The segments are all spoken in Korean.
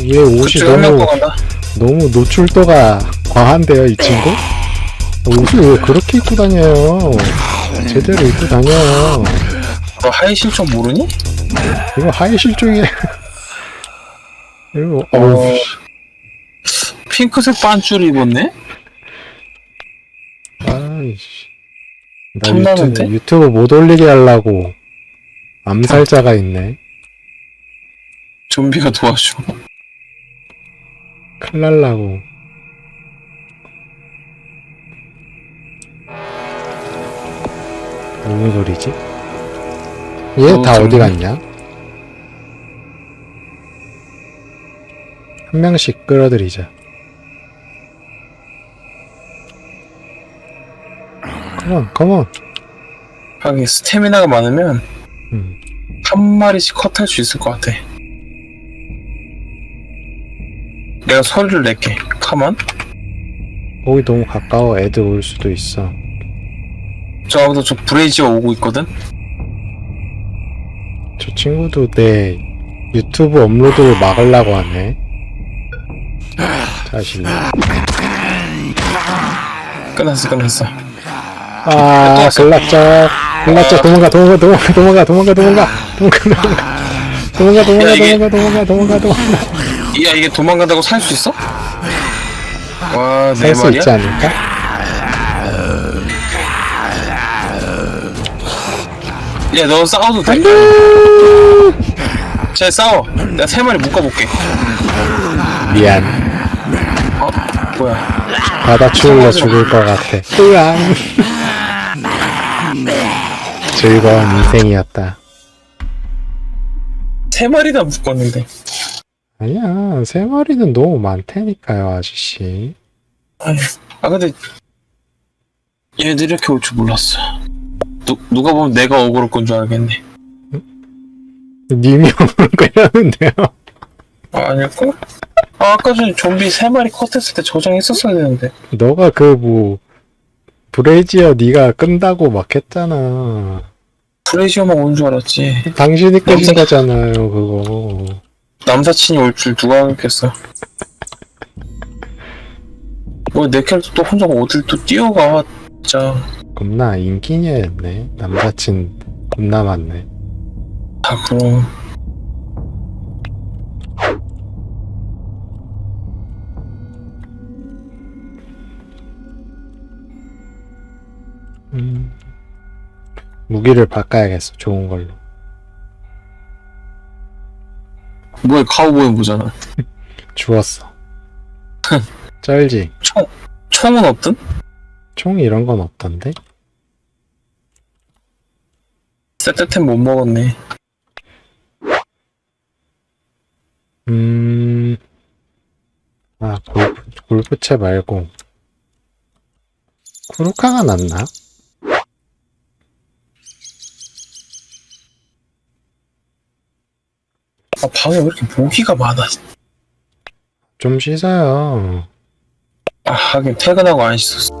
얘 옷이 너무. 너무 노출도가 과한데요 이 친구? 옷을 왜 그렇게 입고 다녀요? 제대로 입고 다녀요. 너 하이 실종 모르니? 이거 하이 실종이야. 이거 어, 어우 핑크색 반줄 입었네? 아이씨. 나 탐나는데? 유튜브, 유튜브 못 올리게 하려고 암살자가 있네. 좀비가 도와줘. 큰일 날라고. 무슨 소리지? 얘 어, 다 좀- 어디 갔냐? 한 명씩 끌어들이자. 컴온, 컴온. 하긴 스태미나가 많으면 음. 한 마리씩 컷할 수 있을 것 같아. 내가 소리를 낼게. 가만. 거기 너무 가까워. 애들 올 수도 있어. 저 아무도 저 브레이지가 오고 있거든. 저 친구도 내 유튜브 업로드를 막으려고 하네. 자신이. 끝났어, 끝났어. 아, 글라짜. 글라짜 도망가, 도망가, 도망가, 도망가, 도망가, 도망가, 도망가, 도망가. 도망가, 도망가, 도망가, 도망가, 도망가, 도망가. 야, 이게 도망간다고 살 수 있어? 와, 네 살수 말이야? 있지 않을까? 야, 너 싸워도 돼. 쟤 싸워. 내가 세 마리 묶어볼게. 미안. 어? 뭐야? 받아치울려 죽을 것 같아. 으앙. 즐거운 인생이었다. 세 마리나 묶었는데. 아니야, 세 마리는 너무 많다니까요, 아저씨. 아니, 아, 근데, 얘들 이렇게 올 줄 몰랐어. 누, 누가 보면 내가 억울할 건 줄 알겠네. 님이 오는 거였는데요. 아, 아닐까? 아, 아까 전에 좀비 세 마리 컷했을 때 저장했었어야 되는데. 너가 그 뭐 브레이지어 네가 끈다고 막 했잖아. 브레이지어만 온 줄 알았지. 당신이 끈 거잖아요, 그거. 남사친이 올 줄 누가 알겠어. 뭐, 내 캐릭터 또 혼자 어딜 또 뛰어가, 진짜. 겁나 인기녀였네. 남사친 겁나 많네. 아, 그럼. 음. 무기를 바꿔야겠어, 좋은 걸로. 뭐야, 카우보이 모자는. 주웠어. 쩔지. 총, 총은 없든? 총 이런 건 없던데? 세트템 못 먹었네. 음. 아, 골프, 골프채 말고. 쿠루카가 낫나? 아, 방에 왜 이렇게 모기가 많아. 좀 씻어요. 아, 하긴 퇴근하고 안 씻었어.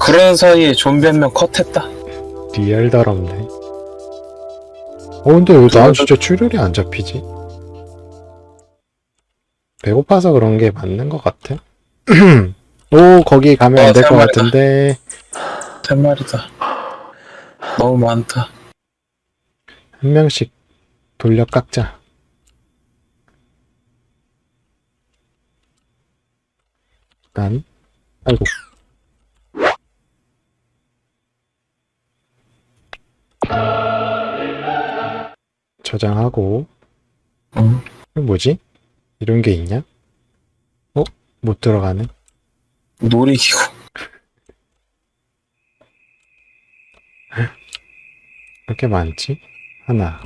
그런 사이에 좀비 한 명 컷했다. 리얼 더럽네. 어, 근데 왜 난 진짜 출혈이 안 잡히지? 배고파서 그런 게 맞는 것 같아. 오, 거기 가면 어, 안될것세 마리다. 같은데. 세 마리다. 너무 많다. 한 명씩 돌려 깎자. 난, 아이고. 저장하고. 응. 이거 뭐지? 이런 게 있냐? 어? 못 들어가네. 놀이기구. 이렇게 많지? 하나.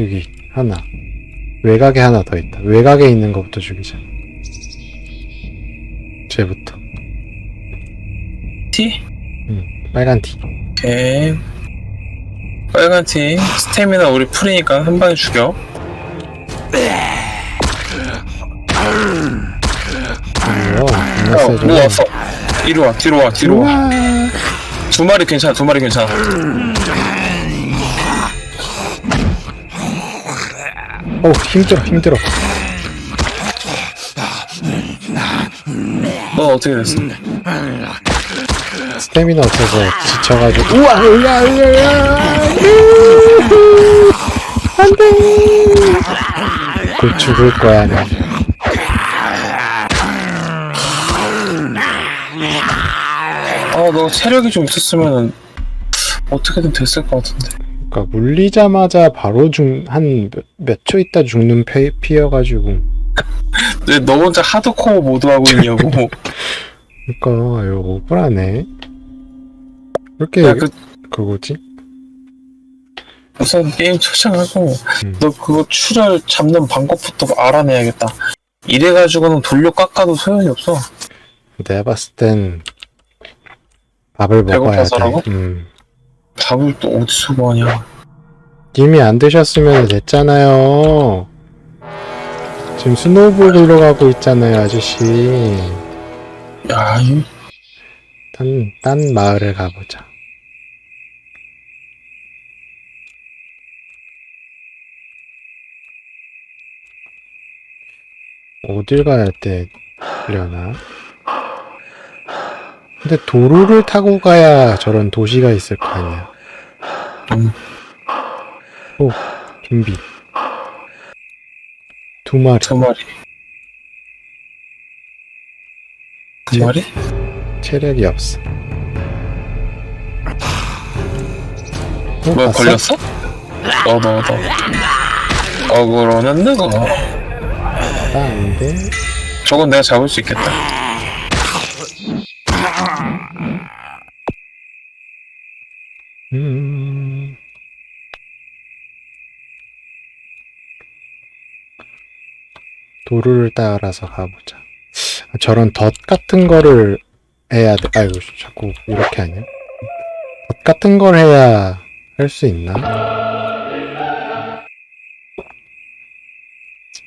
여기, 하나. 외곽에 하나 더 있다. 외곽에 있는 것부터 죽이자. 쟤부터. 티? 빨간 티. 오케이. 빨간 티. 스태미나 우리 풀이니까 한 방에 죽여. 야, 세죠? 뭐 왔어? 이리 와, 뒤로 와, 뒤로 와. 두 마리 괜찮아, 두 마리 괜찮아. 어우 힘들어 힘들어. 너 어떻게 됐어? 스태미나 없어서 지쳐가지고. 우와! 우야 우야 우야. 안돼. 곧 죽을 거야 나 아, 너 체력이 좀 있었으면 어떻게든 됐을 것 같은데. 그러니까 물리자마자 바로 죽한 몇초 있다 죽는 피, 피여가지고 왜너 혼자 하드코어 모드 하고 있냐고. 그러니까 이거 억울하네 이렇게 야, 그, 그거지 우선 게임 초창하고, 음. 너 그거 출혈 잡는 방법부터 알아내야겠다. 이래가지고는 돌려 깎아도 소용이 없어. 내가 봤을 땐 밥을 먹어야 돼? 음. 밥을 또 어디서 구하냐. 이미 안 드셨으면 됐잖아요. 지금 스노우볼 굴러가고 있잖아요, 아저씨. 야, 이, 딴, 딴 마을을 가보자. 어딜 가야 되려나? 근데 도로를 타고 가야 저런 도시가 있을 거 아니야. 음, 오, 좀비. 두 마리. 두 마리. 두 제- 마리? 체력이 없어. 어, 뭐 봤어? 걸렸어? 너, 너, 너. 어그로는 누구? 나안 돼. 저건 내가 잡을 수 있겠다. 음. 도로를 따라서 가보자. 아, 저런 덫 같은 거를 해야 돼. 아이고, 자꾸 이렇게 하냐? 덫 같은 걸 해야 할 수 있나?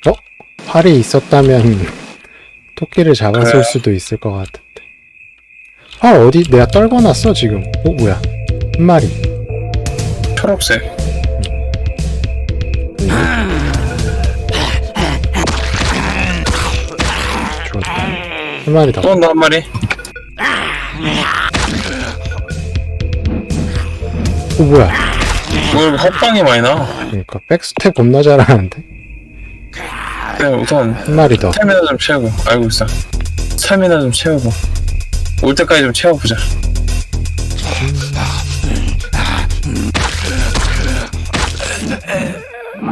어? 활이 있었다면 토끼를 잡았을 그래. 수도 있을 것 같은 데. 활 어디? 내가 떨궈놨어 지금. 어 뭐야? 한 마리. 초록색. 한 마리 더. 또 온다, 한 마리. 어 뭐야? 오늘 헛방이 많이 나. 그러니까 백스텝 겁나 잘하는데. 그냥 우선 한 마리 더. 스태미나 좀 채우고. 알고 있어. 스태미나 좀 채우고. 올 때까지 좀 채워보자.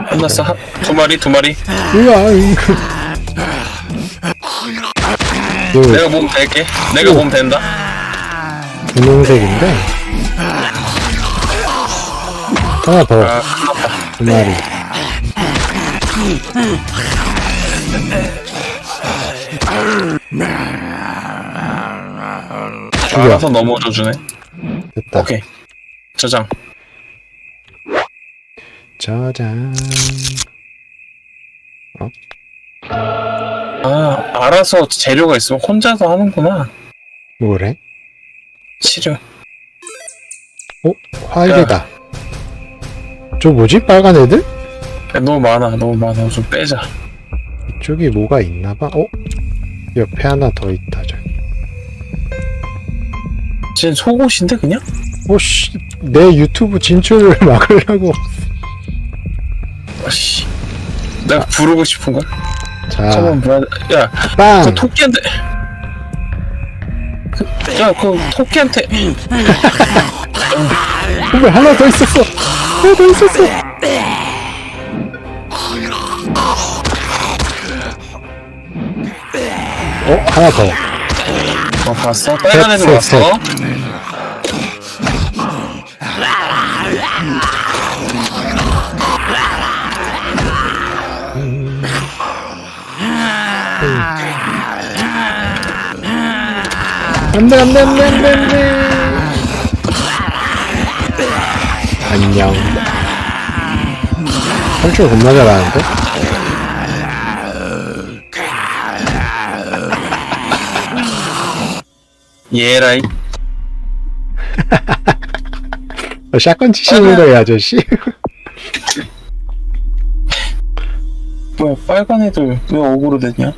끝났어. 한- 두 마리, 두 마리. 우와. 이거. 내가 몸 댈게. 내가 몸 된다. 분홍색인데. 하나 더. 아, 끝났다. 두 마리. 죽여. 알아서 넘어져 주네. 됐다. 오케이. 저장. 저장. 아, 알아서 재료가 있으면 혼자서 하는구나. 뭐래? 치료. 어? 화일이다. 저 뭐지? 빨간 애들? 야, 너무 많아, 너무 많아. 좀 빼자. 이쪽에 뭐가 있나봐. 어? 옆에 하나 더 있다. 쟤 속옷인데, 그냥? 오씨, 내 유튜브 진출을 막으려고. 아씨. 내가 부르고 싶은 걸? 자, 저번 뭐야. 야, 빵! 그 토끼한테. 그, 야, 그 토끼한테. 왜 하나 더 있었어? 하나 더 있었어! 어? 하나 더. 어, 봤어? 빨간 애들 셋, 봤어? 안 돼, 안 돼, 안 돼, 안 돼, 안 돼. 안녕. 탈출 겁나 잘하는데? 예라이. 어, 샷건 치시는 거예요, 아저씨? 뭐야 빨간 애들 왜 어그로 되냐?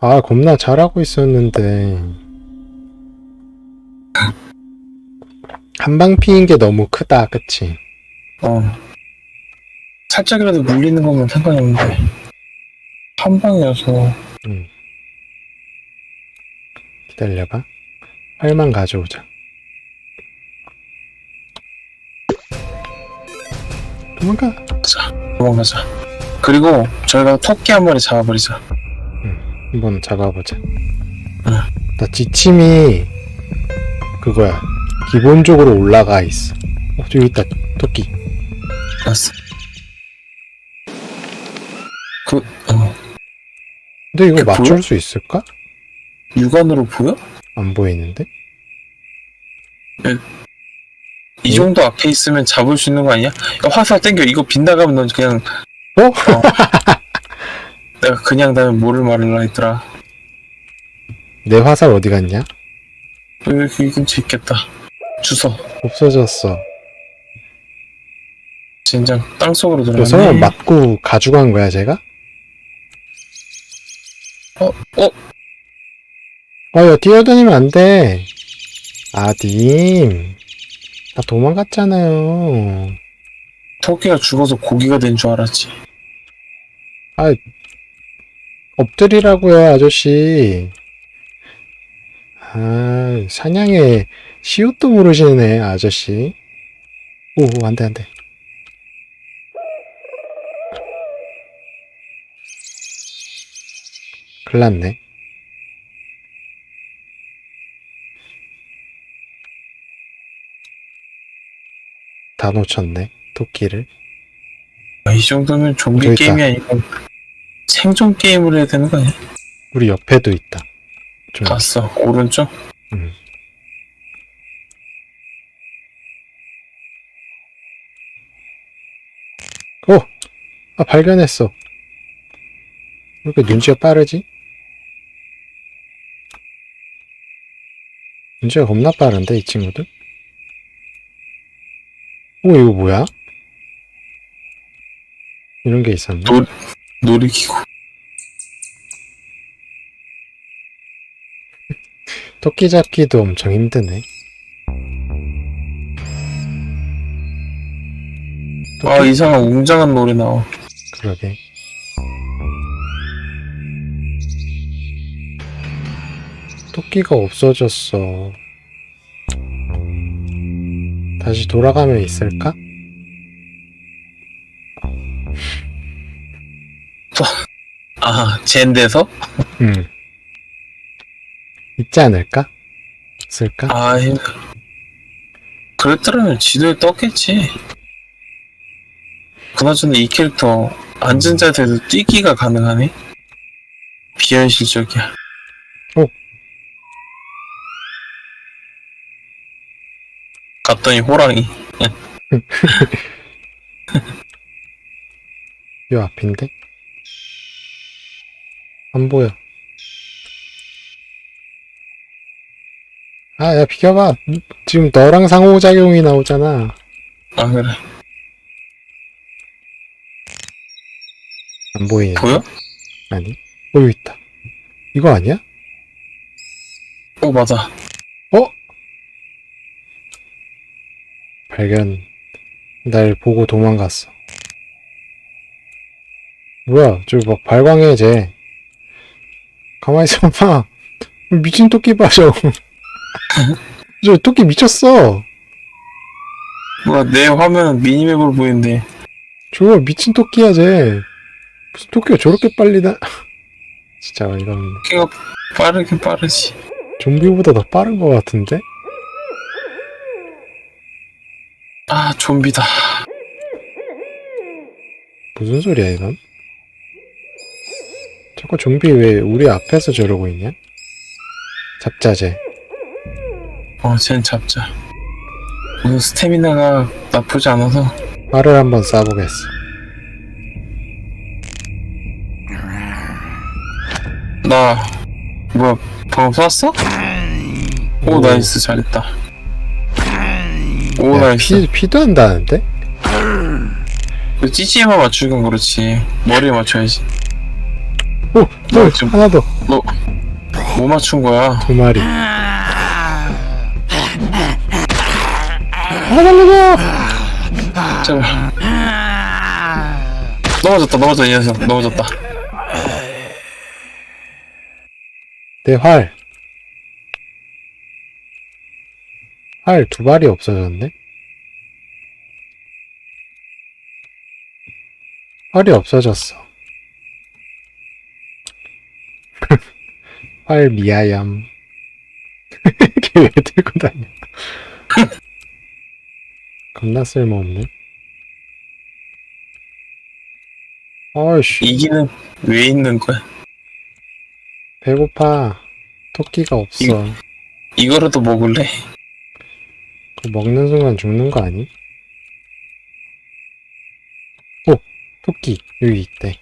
아, 겁나 잘하고 있었는데. 한방 피인 게 너무 크다, 그치? 어 살짝이라도 물리는 거면 상관이 없는데 한 방이어서 기다려봐. 활만 가져오자. 도망가. 자 도망가자 그리고 저희가 토끼 한 마리 잡아버리자 한번 잡아보자. 나 지침이 그거야. 기본적으로 올라가 있어. 어, 저기 있다. 토끼. 알았어 그 어, 근데 이거 맞출 보여? 수 있을까? 육안으로 보여? 안 보이는데? 이 정도 앞에 있으면 잡을 수 있는 거 아니야? 야, 화살 땡겨 이거 빗나가면 넌 그냥 어? 내가 그냥 다면 뭐를 말을라 했더라 내 화살 어디 갔냐? 여기 근처에 있겠다 주소 없어졌어. 젠장 땅속으로 저 들어가네 설마 맞고 가져간 거야, 제가? 어? 어? 아, 야, 뛰어다니면 안 돼. 아, 님. 나 도망갔잖아요. 토끼가 죽어서 고기가 된 줄 알았지 엎드리라고요, 아저씨. 아, 사냥에 시옷도 모르시네, 아저씨. 오, 오, 안 돼, 안 돼. 큰일 났네. 다 놓쳤네, 토끼를. 아, 이 정도면 좀비 있다. 게임이 아니고 생존 게임을 해야 되는 거 아니야? 우리 옆에도 있다. 좀 봤어 오른쪽? 음. 오! 아, 발견했어. 왜 이렇게 눈치가 빠르지? 눈치가 겁나 빠른데, 이 친구들? 오, 이거 뭐야? 이런 게 있었네. 노, 놀이기구 토끼 잡기도 엄청 힘드네. 아 이상한 웅장한 노래 나와 그러게. 토끼가 없어졌어. 다시 돌아가면 있을까? 아 젠데서? 응. 있지 않을까? 없을까? 아 예. 그랬더라면 지도에 떴겠지 그나저나 이 캐릭터 앉은 자세에서 뛰기가 가능하네? 비현실적이야 갔더니 호랑이 요 앞인데? 안 보여. 아, 야, 비켜봐. 지금 너랑 상호작용이 나오잖아. 아 그래 안 보이네. 보여? 아니. 어, 여기 있다. 이거 아니야? 어 맞아 발견. 날 보고 도망갔어. 뭐야, 저기 막 발광해, 쟤. 가만히 있어봐. 미친 토끼 봐, 저. 저 토끼 미쳤어. 뭐야 내 화면은 미니맵으로 보이는데 저거 미친 토끼야, 쟤. 무슨 토끼가 저렇게 빨리 나. 진짜 없네. 토끼가 빠르긴 빠르지 좀비보다 더 빠른 것 같은데? 아 좀비다 무슨 소리야, 이건? 자꾸 좀비 왜 우리 앞에서 저러고 있냐? 잡자, 쟤. 어쟨 잡자 오늘 스태미나가 나쁘지 않아서 말을 한번 쏴보겠어. 나 뭐야 방금 쐈어? 오 오. 나이스 잘했다 오 야, 나이스 피, 피도 한다는데? 그 찌찌에만 맞추긴 그렇지 머리에 맞춰야지 오! 너 하나 더! 뭐 맞춘 거야? 두 마리. 살려줘! 제발. 넘어졌다, 넘어졌다, 이 녀석. 넘어졌다. 내 활. 활두 발이 없어졌네? 활이 없어졌어. 활 미아얌. 걔왜 들고 다녀? 겁나 쓸모없네. 어이씨, 이기는 왜 있는 거야? 배고파. 토끼가 없어. 이- 이거라도 먹을래? 그 먹는 순간 죽는 거 아니? 오! 토끼 여기 있대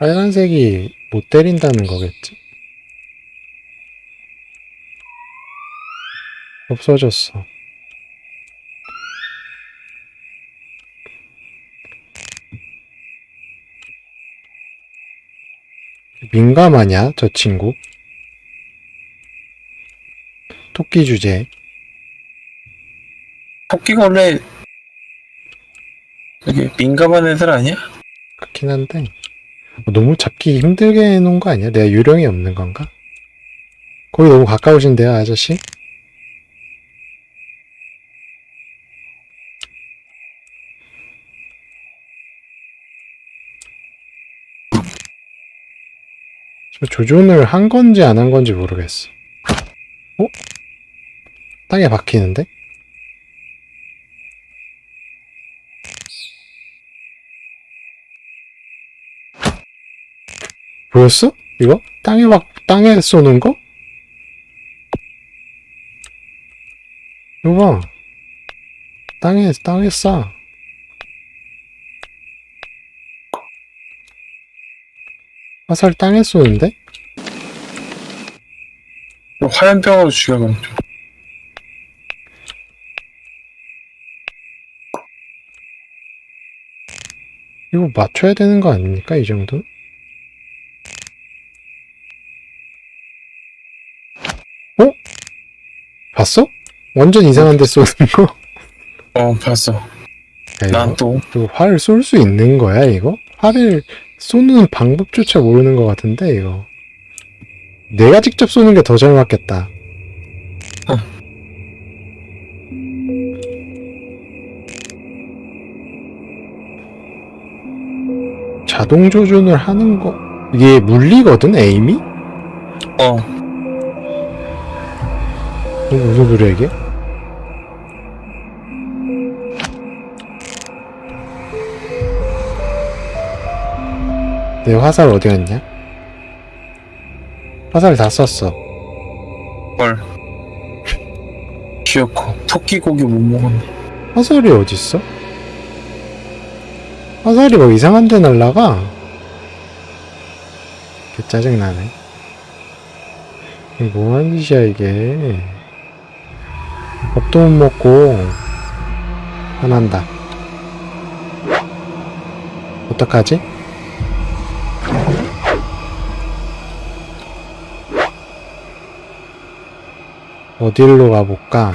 빨간색이 못 때린다는 거겠지? 없어졌어 민감하냐, 저 친구? 토끼 주제. 토끼가 원래 이게 민감한 애들 아니야? 그렇긴 한데. 너무 잡기 힘들게 해놓은 거 아니야? 내가 요령이 없는 건가? 거기 너무 가까우신데요, 아저씨? 저 조준을 한 건지 안 한 건지 모르겠어. 어? 땅에 박히는데? 보였어? 이거? 땅에 막, 땅에 쏘는 거? 이거 봐. 땅에, 땅에 쏴. 화살 땅에 쏘는데? 화염병으로 죽여가면 좀. 이거 맞춰야 되는 거 아닙니까? 이 정도? 어? 봤어? 완전 이상한 데 쏘는 거? 어, 봤어. 난 또, 이거 활을 쏠수 있는 거야, 이거? 활을 쏘는 방법조차 모르는 것 같은데, 이거. 내가 직접 쏘는 게 더 잘 맞겠다. 자동 조준을 하는 거, 이게 물리거든, 에임이? 어, 이거 무슨 소리야, 이게? 내 화살 어디 갔냐? 화살 다 썼어. 헐. 귀엽고, 토끼 고기 못 먹었네. 화살이 어딨어? 화살이 뭐 이상한 데 날라가? 개 짜증나네. 이게 뭐하는 짓이야, 이게. 밥도 못 먹고, 화난다. 어떡하지? 어디로 가볼까?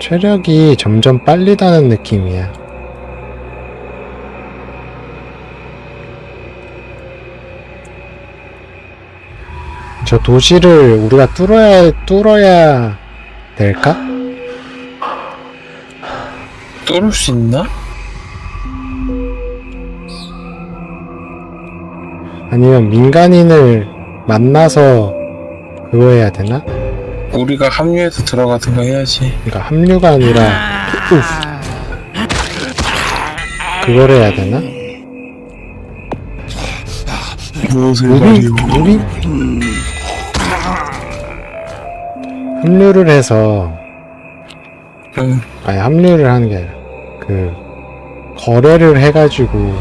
체력이 점점 빨리 다는 느낌이야. 저 도시를 우리가 뚫어야, 뚫어야 될까? 뚫을 수 있나? 아니면 민간인을 만나서 그거 해야 되나? 우리가 합류해서 들어가든가 해야지. 그러니까 합류가 아니라 우프. 그걸 해야 되나? 무엇을 무빙? 합류를 해서 응, 아니 합류를 하는 게 아니라 그 거래를 해가지고